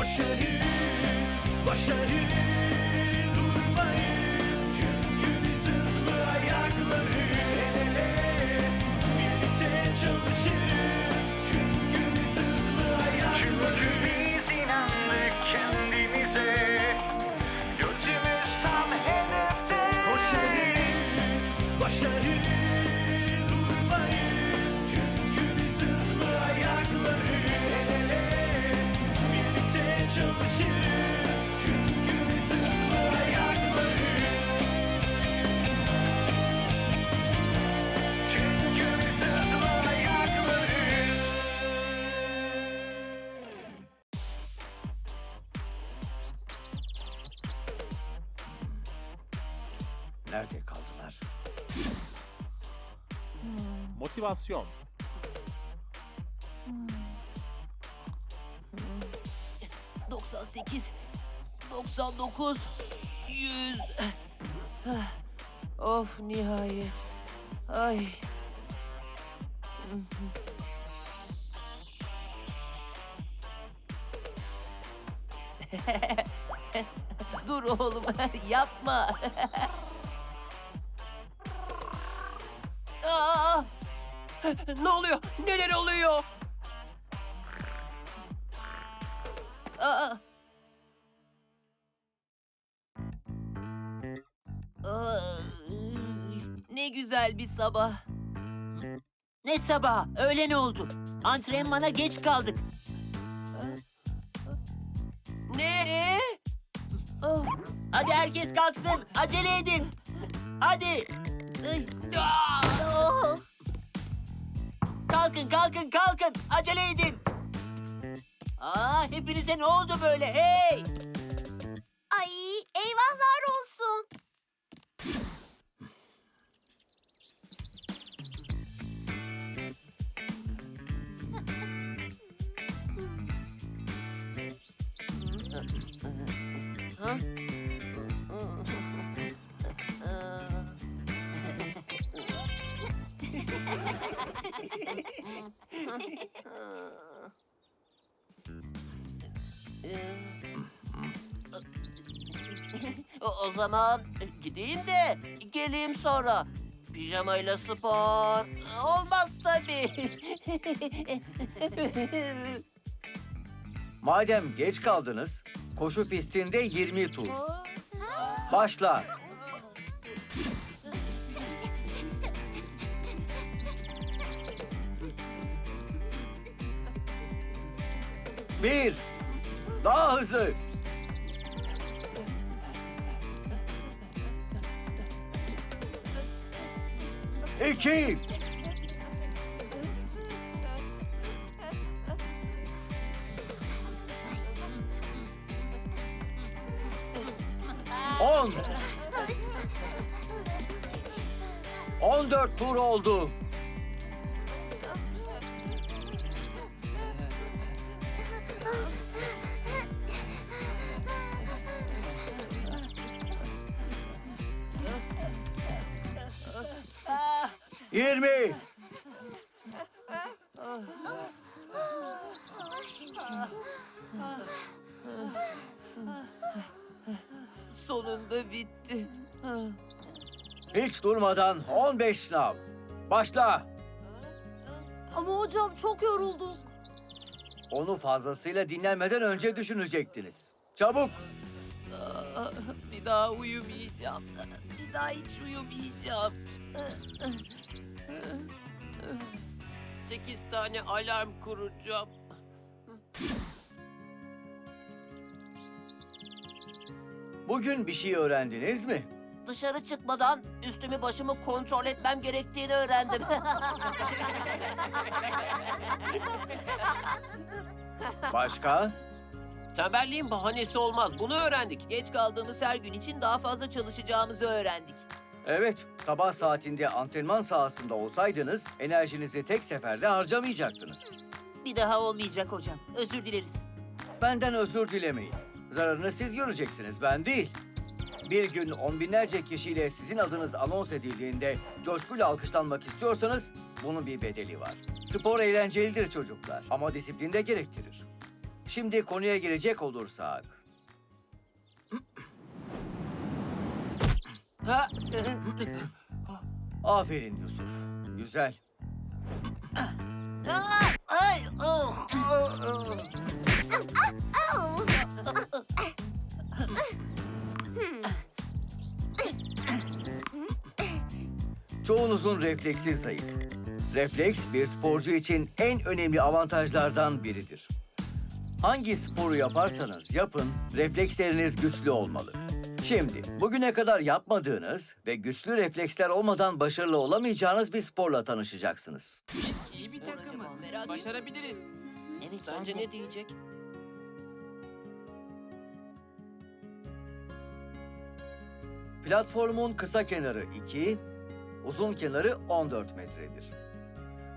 Koşarız, başarı Motivasyon. Sekiz, doksan dokuz, yüz. Of nihayet. Ay. Dur oğlum yapma. Ne oluyor? Neler oluyor? Aa! Ay, Ne güzel bir sabah. Ne sabah, öğlen oldu. Antrenmana geç kaldık. Ne? Ne? Oh, Hadi herkes kalksın, acele edin. Hadi, ay, aa, oh. Kalkın, kalkın, kalkın. Acele edin. Aa, hepinize ne oldu böyle? Hey! Ay eyvahlar olsun. Ha? O, o zaman gideyim de geleyim sonra. Pijamayla spor olmaz tabii. Madem geç kaldınız, koşu pistinde 20 tur. Başla. Bir. Daha hızlı. İki. On. On dört tur oldu. Sonunda bitti. Hiç durmadan 15 sınav. Başla. Ama hocam çok yorulduk. Onu fazlasıyla dinlenmeden önce düşünecektiniz. Çabuk. Aa, Bir daha uyumayacağım. Bir daha hiç uyumayacağım. Sekiz tane alarm kuracağım. Bugün bir şey öğrendiniz mi? Dışarı çıkmadan üstümü başımı kontrol etmem gerektiğini öğrendim. Başka? Tembelliğin bahanesi olmaz. Bunu öğrendik. Geç kaldığımız her gün için daha fazla çalışacağımızı öğrendik. Evet, sabah saatinde antrenman sahasında olsaydınız enerjinizi tek seferde harcamayacaktınız. Bir daha olmayacak hocam. Özür dileriz. Benden özür dilemeyin. Zararını siz göreceksiniz, ben değil. Bir gün on binlerce kişiyle sizin adınız anons edildiğinde coşkuyla alkışlanmak istiyorsanız bunun bir bedeli var. Spor eğlencelidir çocuklar ama disiplin de gerektirir. Şimdi konuya girecek olursak. Ha, Aferin Yusuf. Güzel. ay, oh, oh, oh. Çoğunuzun refleksi zayıf. Refleks bir sporcu için en önemli avantajlardan biridir. Hangi sporu yaparsanız yapın, refleksleriniz güçlü olmalı. Şimdi, bugüne kadar yapmadığınız ve güçlü refleksler olmadan başarılı olamayacağınız bir sporla tanışacaksınız. İyi bir takımız. Merak Başarabiliriz. Evet, Sence ne diyecek? Platformun kısa kenarı 2, uzun kenarı 14 metredir.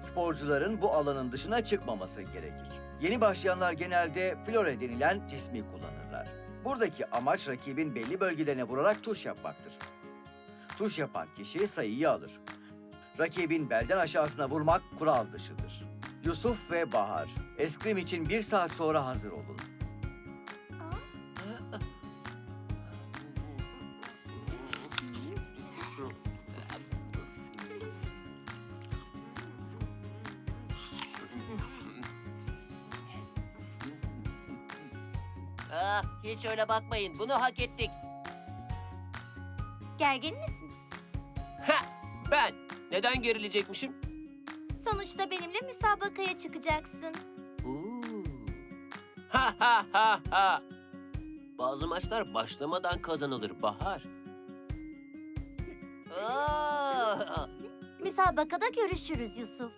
Sporcuların bu alanın dışına çıkmaması gerekir. Yeni başlayanlar genelde flore denilen cismi kullanırlar. Buradaki amaç rakibin belli bölgelerine vurarak tuş yapmaktır. Tuş yapan kişi sayıyı alır. Rakibin belden aşağısına vurmak kural dışıdır. Yusuf ve Bahar, eskrim için bir saat sonra hazır olun. Hiç öyle bakmayın. Bunu hak ettik. Gergin misin? Ha, ben. Neden gerilecekmişim? Sonuçta benimle müsabakaya çıkacaksın. Oo. Ha ha ha ha. Bazı maçlar başlamadan kazanılır Bahar. Aa, Müsabakada görüşürüz Yusuf.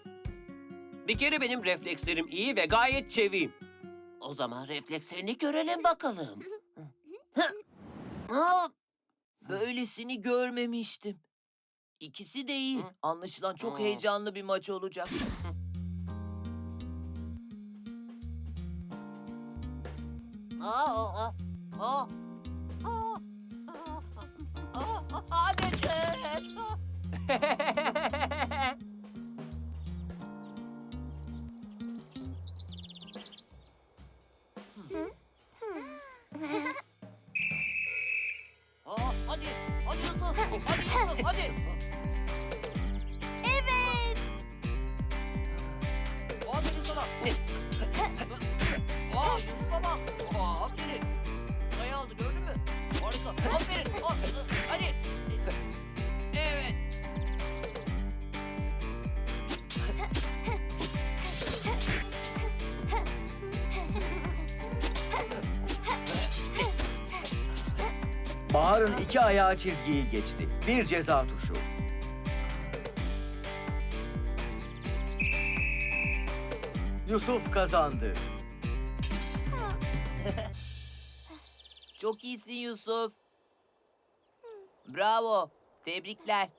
Bir kere benim reflekslerim iyi ve gayet çeviyim. O zaman reflekslerini görelim bakalım. Aa, Böylesini görmemiştim. İkisi de iyi. Anlaşılan çok heyecanlı bir maç olacak. aa, aa, aa. Aa, aa, aa, Anneciğim. Aa, hadi Yusuf, hadi Yusuf, hadi. Evet. Bahar'ın iki ayağı çizgiyi geçti. Bir ceza tuşu. Yusuf kazandı. Çok iyisin Yusuf. Bravo. Tebrikler.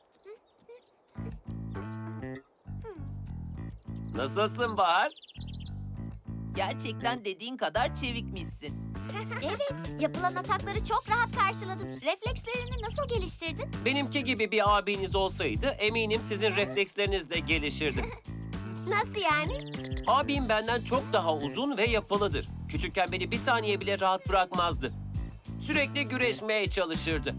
Nasılsın Bahar? Gerçekten dediğin kadar çevikmişsin. Evet, yapılan atakları çok rahat karşıladın. Reflekslerini nasıl geliştirdin? Benimki gibi bir abiniz olsaydı eminim sizin refleksleriniz de gelişirdi. Nasıl yani? Abim benden çok daha uzun ve yapılıdır. Küçükken beni bir saniye bile rahat bırakmazdı. Sürekli güreşmeye çalışırdı.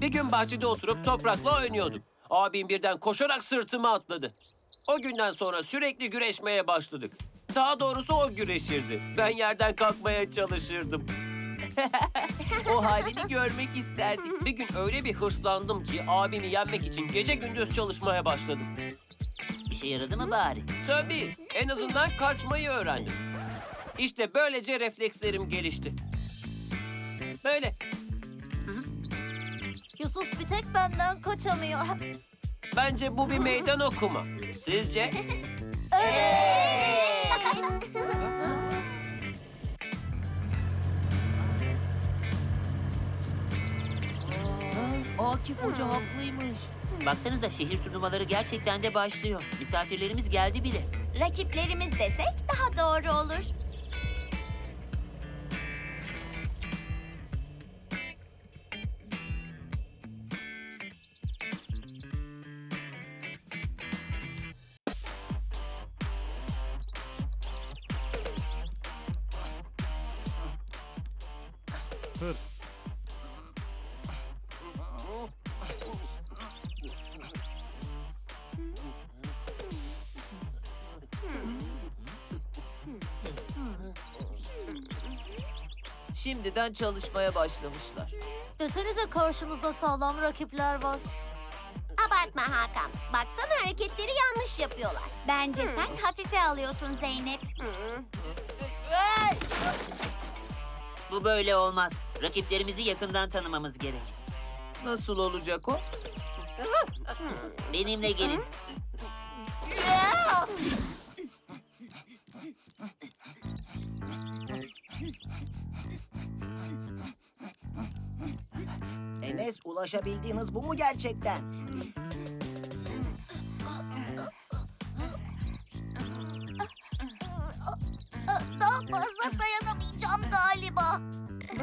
Bir gün bahçede oturup toprakla oynuyorduk. Abim birden koşarak sırtıma atladı. O günden sonra sürekli güreşmeye başladık. Daha doğrusu o güreşirdi. Ben yerden kalkmaya çalışırdım. O halini görmek isterdik. Bir gün öyle bir hırslandım ki abimi yenmek için gece gündüz çalışmaya başladım. İşe yaradı mı bari? Tabii, en azından kaçmayı öğrendim. İşte böylece reflekslerim gelişti. Böyle. Yusuf bir tek benden kaçamıyor. Bence bu bir meydan okuma. Sizce? Akif Hoca haklıymış. Baksanıza şehir turnuvaları gerçekten de başlıyor. Misafirlerimiz geldi bile. Rakiplerimiz desek daha doğru olur. Hırs. Şimdiden çalışmaya başlamışlar. Desenize karşımızda sağlam rakipler var. Abartma Hakan. Baksana hareketleri yanlış yapıyorlar. Bence sen hafife alıyorsun Zeynep. Bu böyle olmaz. Rakiplerimizi yakından tanımamız gerek. Nasıl olacak o? Benimle gelin. Enes ulaşabildiğin hız bu mu gerçekten?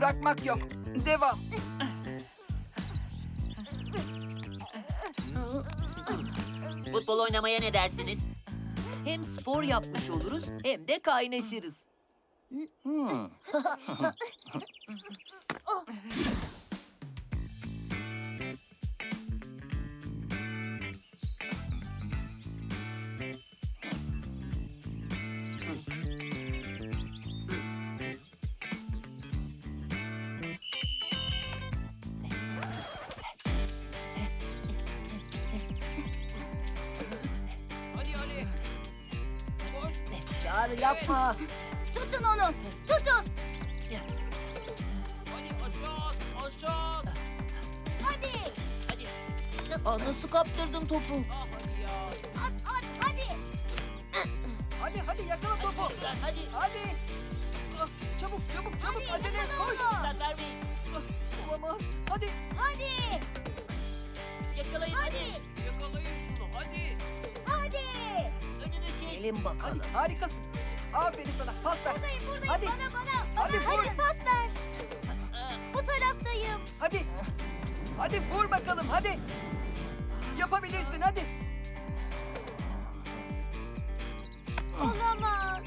Bırakmak yok. Devam. Futbol oynamaya ne dersiniz? Hem spor yapmış oluruz hem de kaynaşırız. Hadi Tutun onu, tutun. Hadi aşağı aşağı at. Hadi. Aa, nasıl kaptırdım topu? Ah hadi ya. At, at, hadi. Hadi hadi yakala topu. Hadi. Hadi. Ah, Çabuk çabuk çabuk acele et koş. Fırsat vermeyin. Olamaz. Hadi. Hadi. Yakalayın hadi. Yakalayın şunu hadi. Hadi. Önünü kes. Gelin bakalım. Harikasın. Aferin sana. Pas ver. Buradayım, buradayım. Hadi. Bana, bana. Bana Hadi, vur. hadi pas ver. Bu taraftayım. Hadi. Hadi vur bakalım hadi. Yapabilirsin hadi. Olamaz.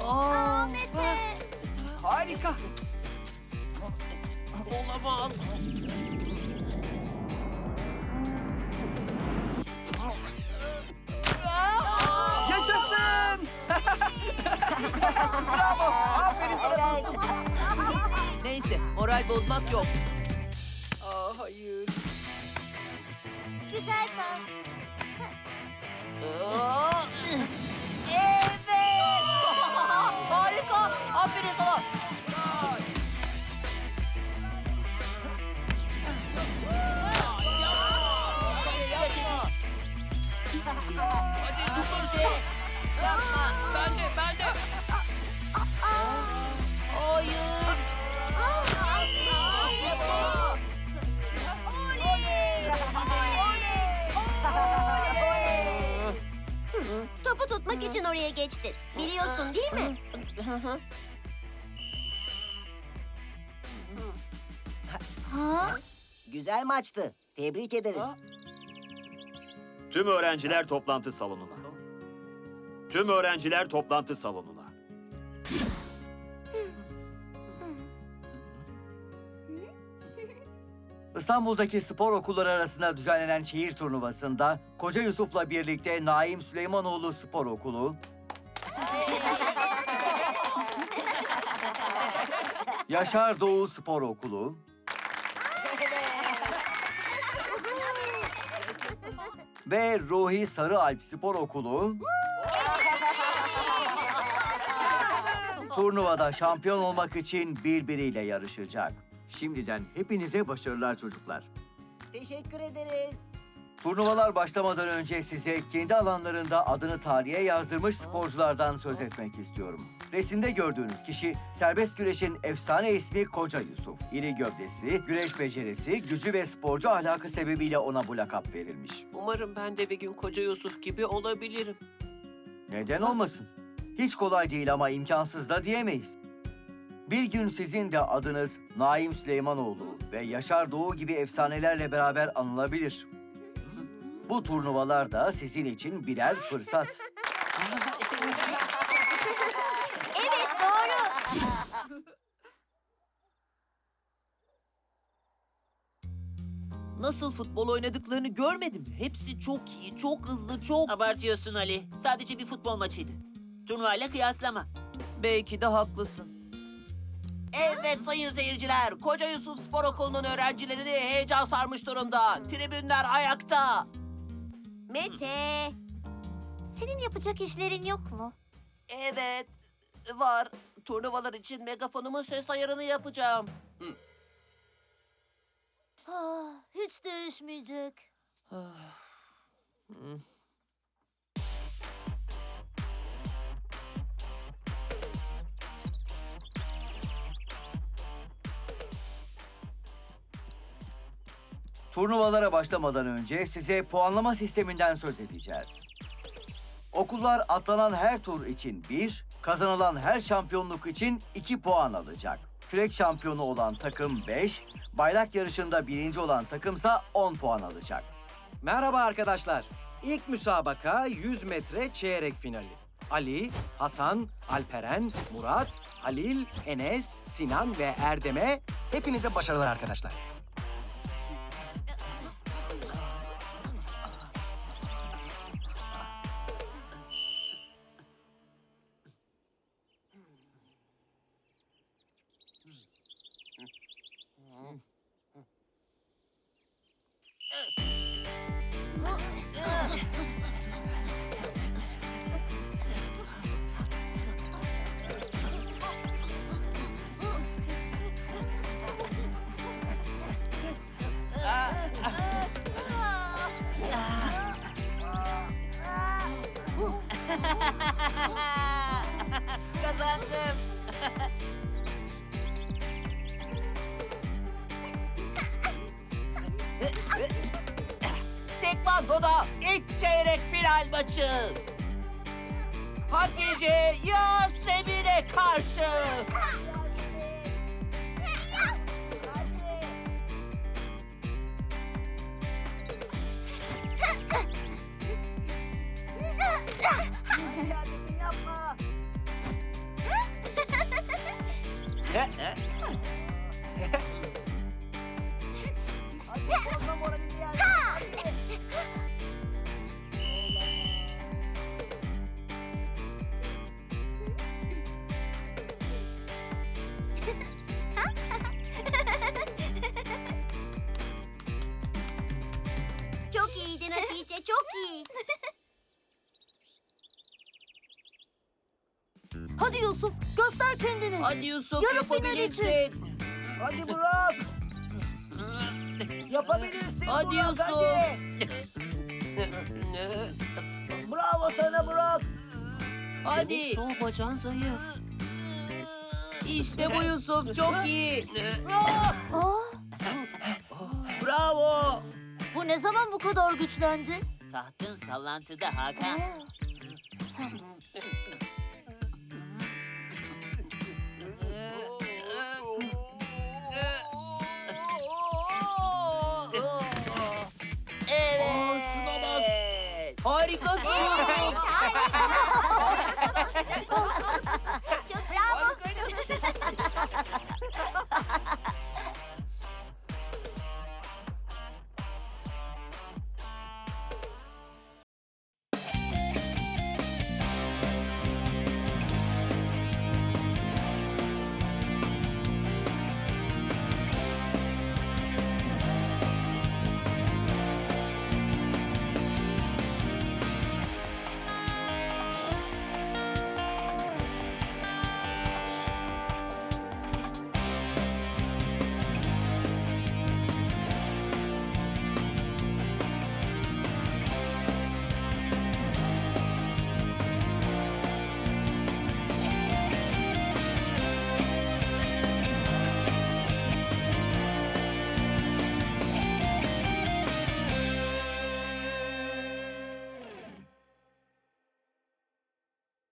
Aa, Aa, Mete. harika. Olamaz. Bravo. Aferin sana. dostum. Neyse moral bozmak yok. Aa hayır. Güzel pas. Evet. Ha? Güzel maçtı. Tebrik ederiz. Tüm öğrenciler toplantı salonuna. Tüm öğrenciler toplantı salonuna. İstanbul'daki spor okulları arasında düzenlenen şehir turnuvasında Koca Yusuf'la birlikte Naim Süleymanoğlu Spor Okulu, Yaşar Doğu Spor Okulu, ve Ruhi Sarıalp Spor Okulu turnuvada şampiyon olmak için birbiriyle yarışacak. Şimdiden hepinize başarılar çocuklar. Teşekkür ederiz. Turnuvalar başlamadan önce size kendi alanlarında adını tarihe yazdırmış sporculardan söz etmek istiyorum. Resimde gördüğünüz kişi serbest güreşin efsane ismi Koca Yusuf. İri gövdesi, güreş becerisi, gücü ve sporcu ahlakı sebebiyle ona bu lakap verilmiş. Umarım ben de bir gün koca Yusuf gibi olabilirim. Neden olmasın? Hiç kolay değil ama imkansız da diyemeyiz. Bir gün sizin de adınız Naim Süleymanoğlu ve Yaşar Doğu gibi efsanelerle beraber anılabilir. Bu turnuvalar da sizin için birer fırsat. Evet doğru. Nasıl futbol oynadıklarını görmedim. Hepsi çok iyi, çok hızlı, çok... Abartıyorsun Ali. Sadece bir futbol maçıydı. Turnuvayla kıyaslama. Belki de haklısın. Evet sayın seyirciler, Koca Yusuf Spor Okulu'nun öğrencilerini heyecan sarmış durumda. Tribünler ayakta. Mete. Senin yapacak işlerin yok mu? Evet, var. Turnuvalar için megafonumun ses ayarını yapacağım. Ah, hiç değişmeyecek. Turnuvalara başlamadan önce size puanlama sisteminden söz edeceğiz. Okullar atlanan her tur için bir, kazanılan her şampiyonluk için iki puan alacak. Kürek şampiyonu olan takım 5, bayrak yarışında birinci olan takımsa 10 puan alacak. Merhaba arkadaşlar. İlk müsabaka 100 metre çeyrek finali. Ali, Hasan, Alperen, Murat, Halil, Enes, Sinan ve Erdem'e hepinize başarılar arkadaşlar. Maçı. Hatice Yasemin'e karşı. Çok iyiydin Hatice, çok iyi. Hadi Yusuf, göster kendini. Hadi Yusuf Yarı final için. yapabilirsin. Hadi Burak. Yapabilirsin Hadi Burak Yusuf. hadi. Bravo sana Burak. Hadi. Sol bacağın zayıf. İşte bu Yusuf, çok iyi. Aa, Bravo. Bu ne zaman bu kadar güçlendi? Tahtın sallantıda Hakan.